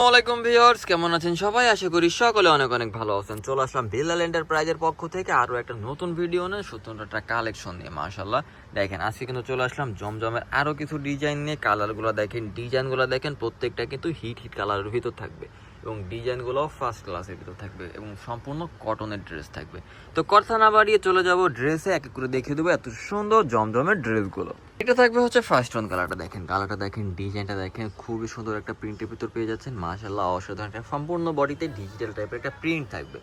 আসসালামাইকুম ভিউয়ার্স, কেমন আছেন সবাই? আশা করি সকলে অনেক অনেক ভালো আছেন। চলে আসলাম বিল্লাল এন্টারপ্রাইজের পক্ষ থেকে আরও একটা নতুন ভিডিও নিয়ে একটা কালেকশন নিয়ে মাশাল্লাহ দেখেন, আজকে কিন্তু চলে আসলাম জমজমের আরও কিছু ডিজাইন নিয়ে কালারগুলো দেখেন ডিজাইনগুলো দেখেন, প্রত্যেকটা কিন্তু হিট হিট কালারের ভিতর থাকবে। এবং ডিজাইনগুলো ফার্স্ট ক্লাসের ভিতর থাকবে এবং সম্পূর্ণ কটনের ড্রেস থাকবে। তো কথা না বাড়িয়ে চলে যাব ড্রেসে এক এক করে দেখিয়ে দেবো এত সুন্দর জমজমের ড্রেসগুলো এটা থাকবে হচ্ছে ফার্স্ট ওয়ান কালারটা দেখেন কালারটা দেখেন ডিজাইনটা দেখেন, খুবই সুন্দর একটা প্রিন্টের ভিতর পেয়ে যাচ্ছেন। মাসাল্লাহ অসাধারণ সম্পূর্ণ বডিতে ডিজিটাল টাইপের একটা প্রিন্ট থাকবে।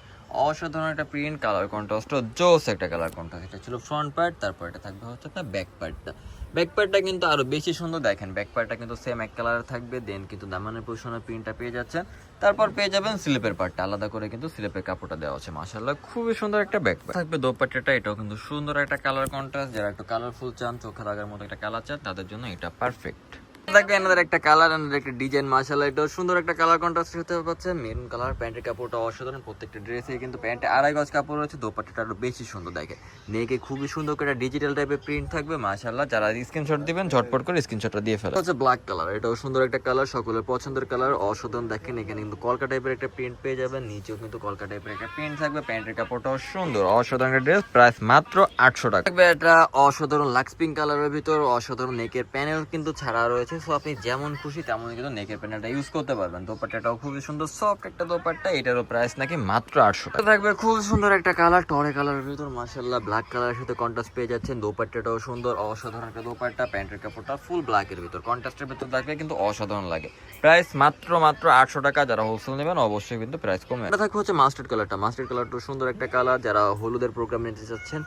অসাধারণ একটা প্রিন্ট কালার কন্ট্রাস্ট জোস একটা কালার কন্ট্রাস্ট এটা ছিল ফ্রন্ট পার্ট তারপর এটা থাকবে হচ্ছে একটা ব্যাক পার্টটা ব্যাক পার্টটা কিন্তু আরও বেশি সুন্দর দেখেন। ব্যাক পার্টটা কিন্তু সেম এক কালার থাকবে দেন কিন্তু দামানের পজিশনের প্রিন্টটা পেয়ে যাচ্ছেন। তারপর পেয়ে যাবেন স্লিপের পার্টটা আলাদা করে কিন্তু স্লিপের কাপড়টা দেওয়া আছে মাশাল্লাহ খুবই সুন্দর একটা ব্যাক পার্ট থাকবে দোপাট্টাটা, এটাও কিন্তু সুন্দর একটা কালার কন্ট্রাস্ট যারা একটু কালারফুল চান, চোখে লাগার মতো একটা কালার চান, তাদের জন্য এটা পারফেক্ট থাকবে এনাদের একটা কালার এনাদের একটা ডিজাইন মাশাআল্লাহ, এটাও সুন্দর একটা কালার কন্ট্রাস্ট হতে পারছে। মেরুন কালার প্যান্টের কাপড়টা অসাধারণ, প্রত্যেকটা ড্রেসে কিন্তু প্যান্টে আড়াই গজ কাপড় রয়েছে, দোপাট্টাটা আরও বেশি সুন্দর দেখে। নেকে খুবই সুন্দর করে ডিজিটাল টাইপের প্রিন্ট থাকবে, মাশাআল্লাহ, যারা স্ক্রিনশট দিবেন, ঝটপট করে স্ক্রিনশটটা দিয়ে ফেলে। হচ্ছে ব্ল্যাক কালার এটাও সুন্দর একটা কালার সকলের পছন্দের কালার অসাধারণ দেখেন এখানে কিন্তু কলকা টাইপের একটা প্রিন্ট পেয়ে যাবেন, নিচেও কিন্তু কলকা টাইপের একটা প্রিন্ট থাকবে, প্যান্টের কাপড়টাও সুন্দর, অসাধারণ ড্রেস প্রাইস মাত্র আটশো টাকা। এটা অসাধারণ লাক্স পিঙ্ক কালারের ভিতর, অসাধারণ নেকের প্যানেল কিন্তু ছাড়া রয়েছে সো আপনি যেমন খুশি তেমন কিন্তু নেকের প্যানেলটা ইউজ করতে পারবেন। দোপাট্টাটাও খুবই সুন্দর সফট একটা দোপাট্টা, এটারও প্রাইস নাকি মাত্র আটশো টাকা। থাকবে খুব সুন্দর একটা কালার টরে কালারের ভিতর মাসাল্লাহ ব্ল্যাক কালারের সাথে কন্ট্রাস্ট পেয়ে যাচ্ছেন। দোপাট্টাটাও সুন্দর, অসাধারণ একটা দোপাট্টা, প্যান্টের কাপড়টা ফুল ব্ল্যাকের ভিতর। কন্ট্রাস্টের ভিতর থাকবে কিন্তু অসাধারণ লাগে। প্রাইস মাত্র মাত্র আটশো টাকা, যারা হোলসেল নেবেন অবশ্যই কিন্তু প্রাইস কমে এটা থাকবে হচ্ছে মাস্টার্ড কালারটা মাস্টার্ড কালারটা সুন্দর একটা কালার যারা হলুদের প্রোগ্রাম নিতে চাচ্ছেন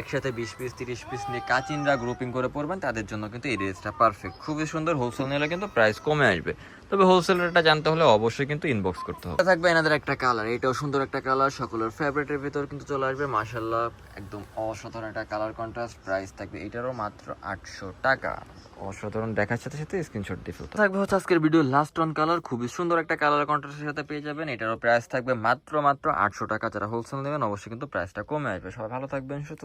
একসাথে বিশ পিস তিরিশ পিস নিয়ে কাচিনরা গ্রুপিং করে পড়বেন তাদের জন্য কিন্তু এই ড্রেসটা পারফেক্ট খুবই সুন্দর হোলসেল নিলে কিন্তু প্রাইস কমে আসবে। তবে হোলসেল রেটটা জানতে হলে অবশ্যই কিন্তু ইনবক্স করতে হবে। থাকবে এনাদের একটা কালার এটাও সুন্দর একটা কালার সকলের ফেভারিটের ভিতর কিন্তু চলে আসবে মাশাল্লাহ একদম অসাধারণ একটা কালার কন্ট্রাস্ট প্রাইস থাকবে এটারও মাত্র আটশো টাকা। অসাধারণ দেখার সাথে সাথে স্ক্রিনশট দিয়ে ফেলতে থাকবে হচ্ছে আজকের ভিডিও লাস্ট অন কালার খুবই সুন্দর একটা কালার কন্ট্রাস্টের সাথে পেয়ে যাবেন, এটারও প্রাইস থাকবে মাত্র মাত্র আটশো টাকা। যারা হোলসেল নেবেন, অবশ্যই কিন্তু প্রাইসটা কমে আসবে। সবাই ভালো থাকবেন, সুস্থ